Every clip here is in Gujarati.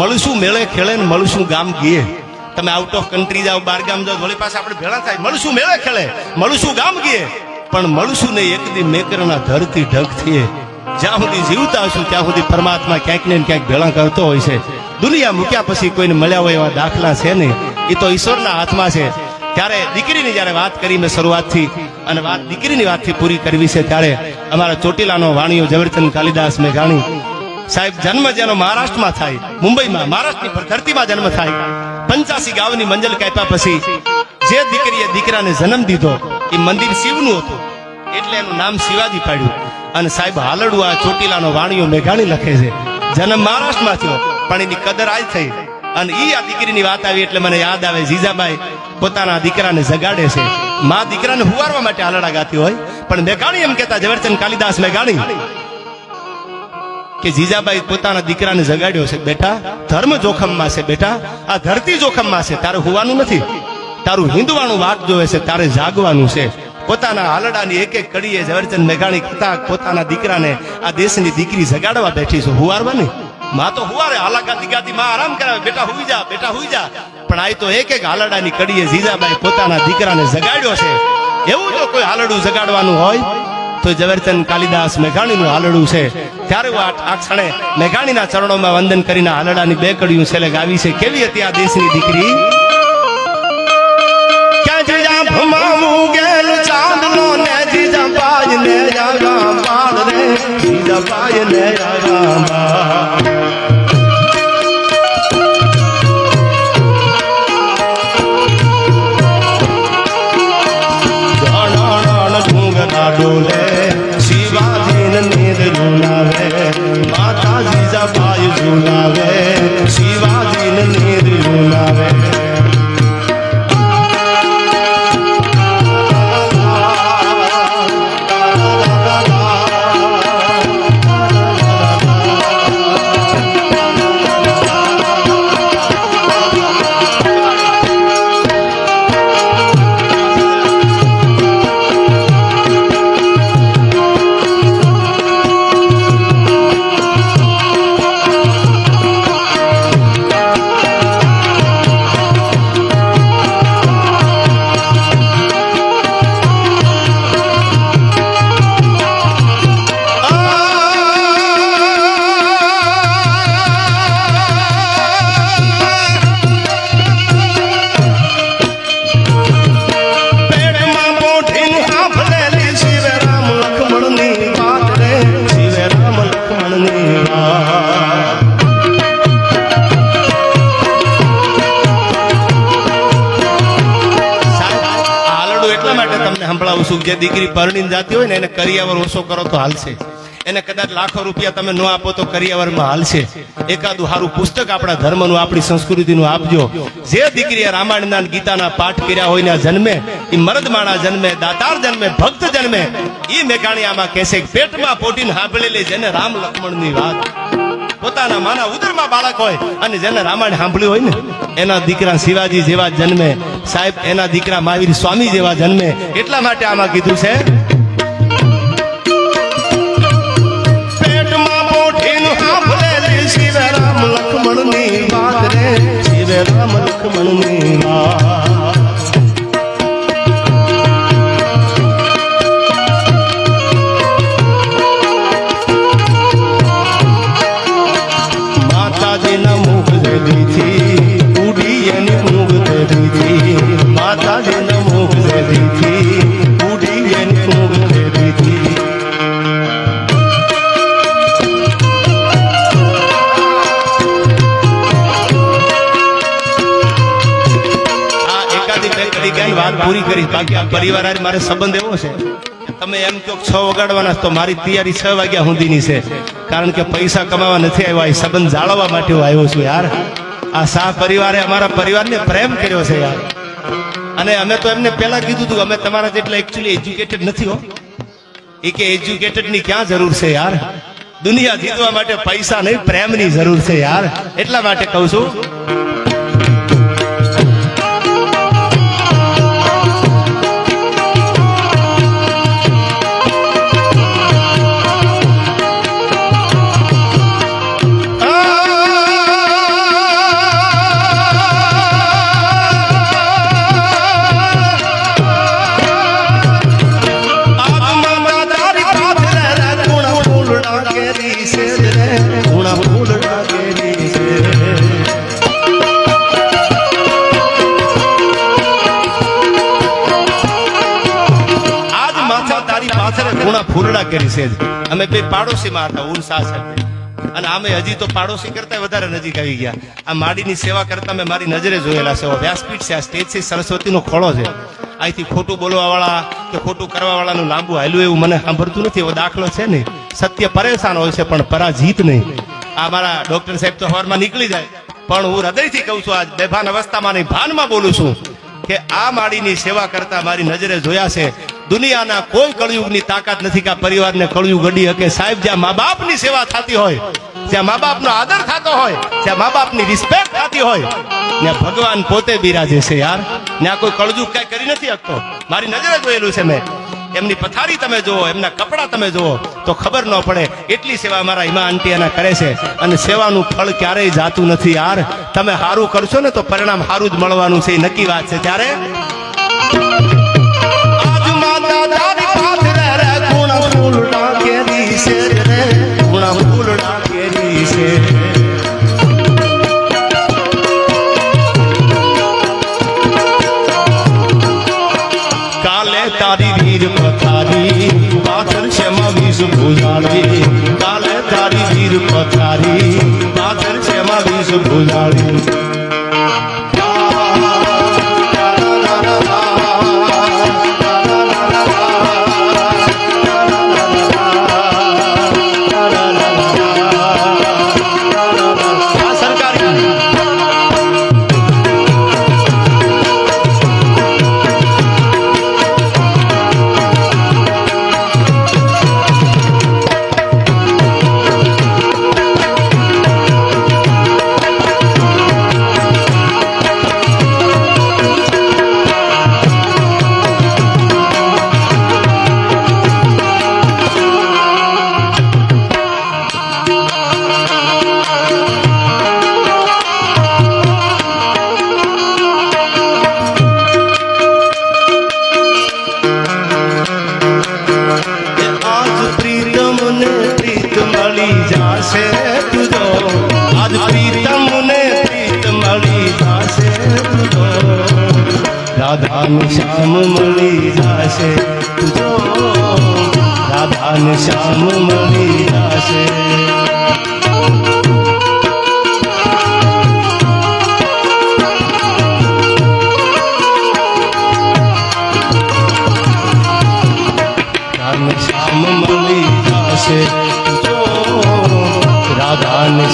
મળશું, મેળે ખેલે ને મળશું ગામ ગીએ. તમે આઉટ ઓફ કન્ટ્રી જાઓ, બાર ગામ જાઓ વળી પાસે આપણે ભેળા થાય. મળશું, મેળે ખેલે મળશું, ગામ ગીએ. પણ મળશું ને એક દી મેકરના ધરતી ઢગ થઈએ. જ્યાં સુધી જીવતા હશું, ત્યાં સુધી પરમાત્મા ક્યાંક ને ક્યાંક ભેળા કરતો હોય છે. દુનિયા મૂક્યા પછી કોઈને મળ્યા હોય એવા દાખલા છે નહીં. એ તો ઈશ્વરના હાથમાં છે. ત્યારે દીકરીની જ્યારે વાત કરી મેં શરૂઆતથી, અને વાત દીકરીની વાતથી પૂરી કરવી છે ત્યારે અમારા ચોટીલાનો વાણીઓ ઝવેરચંદ કાલિદાસ મેં જાણી સાહેબ, જન્મ જેનો મહારાષ્ટ્રમાં થાય, મુંબઈમાં, મહારાષ્ટ્રની ધરતીમાં જન્મ થાય. પંચાસી ગાવની મંજલ કાપ્યા પછી જે દીકરીએ દીકરાને જન્મ દીધો, એ મંદિર શિવનું હતું. એટલે એનું નામ શિવાજી પાડ્યું. અને સાહેબ હાલડું આ ચોટીલાનો વાણીઓ મેઘાણી લખે છે. જન્મ મહારાષ્ટ્રમાં થયો, પણ એની કદર આજ થઈ. અને એ આ દીકરીની વાત આવી એટલે મને યાદ આવે, જીજાબાઈ પોતાના દીકરાને જગાડે છે. મા દીકરાને હુવારવા માટે હાલડા ગાતી હોય, પણ મેઘાણી એમ કહેતા ઝવેરચંદ કાલિદાસ મેઘાણી. કે જીજાબાઈ પોતાના દીકરાને જગાડ્યો છે, બેટા, ધર્મ જોખમમાં છે, બેટા. આ ધરતી જોખમમાં છે, તારે હોવાનું નથી. તારું હિંદવાનું વાત જોવે છે, તારે જાગવાનું છે. પોતાના હાલડાની એક એક કડીએ ઝવેરચંદ મેઘાણી કહેતા પોતાના દીકરાને આ દેશની દીકરી જગાડવા બેઠી છે. હુવારવાની? માં તો હુવારે હાલાકા દીગાતી માં આરામ કરાવે. બેટા, હુઈ જા, બેટા, હુઈ જા. પણ આ તો એક એક હાલડાની કડીએ જીજાબાઈ પોતાના દીકરાને જગાડ્યો છે. એવું જો કોઈ હાલડું જગાડવાનું હોય તો ઝવેરચંદ કાલિદાસ મેઘાણીનું હાલડું છે. ત્યારે આ ક્ષણે મેઘાણીના ચરણોમાં વંદન કરીને હાલડાની બે કડીઓ છેલ્લે ગાવી છે. કેવી હતી આ દેશની દીકરી? ચાંદલો ને જીજા પાય ને જીજા પાય ને Yola. સંભળાવું છું જે દીકરી પરણીને જાતી હોય ને એને કરિયાવર ઓછો કરો તો હાલશે. એને કદાચ લાખો રૂપિયા તમે ન આપો તો કરિયાવરમાં હાલશે. એકાદું સારું પુસ્તક આપણા ધર્મનું, આપણી સંસ્કૃતિનું આપજો. જે દીકરીએ રામાયણના ગીતાના પાઠ કર્યા હોય ને જન્મે એ મરદમાણા જન્મે, દાતાર જન્મે, ભક્ત જન્મે એ મેઘાણી આમાં કહેશે પેટમાં પોટીને હાંભળેલી જેને રામ લક્ષ્મણની વાત. પોતાના માના ઉદરમાં બાળક હોય અને જેને રામાયણ સાંભળ્યું હોય ને, એના દીકરા શિવાજી જેવા જન્મે. સાહેબ, એના દીકરા મહાવીર સ્વામી જેવા જન્મે. એટલા માટે આમાં કીધું છે કરી બાકી આ પરિવાર હારે મારે સંબંધ એવો છે તમે એમ કહો છ વગાડવાના તો મારી તૈયારી છ વાગ્યા સુધીની છે. કારણ કે પૈસા કમાવા નથી આવ્યો, એ સંબંધ જાળવવા માટે હું આવ્યો છું યાર. આ શાહ પરિવારે અમારા પરિવારને પ્રેમ કર્યો છે યાર. અને અમે તો એમને પહેલા કીધું હતું અમે તમારા જેટલા એકચ્યુઅલી એજ્યુકેટેડ નથી હો. એ કે એજ્યુકેટેડની ક્યાં જરૂર છે યાર? દુનિયા જીતવા માટે પૈસા નહીં, પ્રેમની જરૂર છે યાર. એટલા માટે કહું છું. પાછળ ગુણા ફૂરડા કરી છે અમે બે પાડોશીમાં હતા ઉન સાથે. અને આમે હજી તો પાડોશી કરતા વધારે નજીક આવી ગયા. આ માડીની સેવા કરતા મેં મારી નજરે જોયેલા છે. વ્યાસપીઠ છે, આ સ્ટેજ છે, સરસ્વતીનો ખોળો છે. અહીંથી ખોટું બોલવા કે ખોટું કરવા લાંબુ હાલ્યું એવું મને સાંભળતું નથી. એવો દાખલો છે નહીં સત્ય પરેશાન હોય છે, પણ પરાજીત નહીં. આ મારા ડોક્ટર સાહેબ તો હવારમાં નીકળી જાય. પણ હું હૃદયથી કહું છું આજ બેભાન અવસ્થામાં નહીં, ભાનમાં બોલું છું કે આ માડીની સેવા કરતા મારી નજરે જોયા છે દુનિયાના કોઈ કળયુગની તાકાત નથી કે પરિવારને કળયુગ અડી શકે. સાહેબ, જ્યાં મા બાપની સેવા થતી હોય, જ્યાં મા બાપનો આદર થતો હોય, જ્યાં મા બાપની રિસ્પેક્ટ થતી હોય, ત્યાં ભગવાન પોતે બિરાજે છે યાર. ત્યાં કોઈ કળજુગ કાંઈ કરી નથી શકતો. મારી નજરે જોયેલું છે મેં. એમની પથારી તમે જુઓ, એમના કપડા તમે જુઓ, તો ખબર ન પડે એટલી સેવા મારા હિમા આંટી એના કરે છે. અને સેવાનું ફળ ક્યારેય જાતું નથી યાર. તમે સારું કરશો ને તો પરિણામ સારું જ મળવાનું છે, એ નક્કી વાત છે. ત્યારે de. રાધા ને શ્યામ મળી જાશે. તુજો રાધા ને શ્યામ મળી જાશે. શ્યામ મળી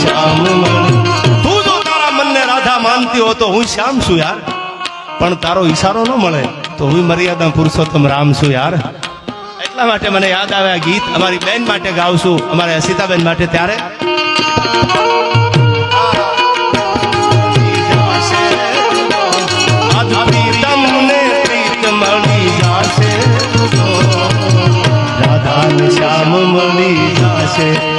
શ્યામ મળી તું જો તારા મનને રાધા માનતી હો તો હું શ્યામ છું યાર. પણ તારો ઈશારો ન મળે તો હું મર્યાદા પુરુષોત્તમ રામ છું યાર. એટલા માટે મને યાદ આવે આ ગીત. અમારી બેન માટે ગાવશું. અમારે અસિતાબેન માટે ત્યારે. રાધા શ્યામ મળી જાશે.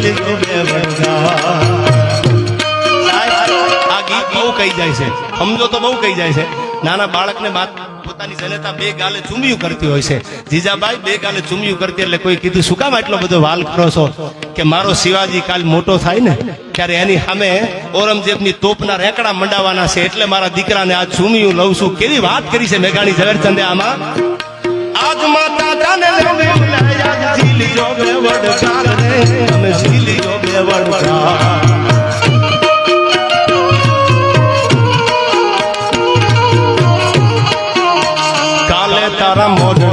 જીજાબાઈ બે કરતી એટલે કોઈ કીધું, શું કામ એટલો બધો વાલ કરો છો? કે મારો શિવાજી કાલ મોટો થાય ને? ત્યારે એની સામે ઔરંગઝેબની તોપના રેકડા મંડાવાના છે. એટલે મારા દીકરાને આ ચૂમ્યું લઉં છું. કેવી વાત કરી છે મેઘાણી ઝવેરચંદે આમાં. આજ માતા શીલિયો બે વડકાર રે અમે શીલિયો બે વડકાર કાલે તારા મોઢ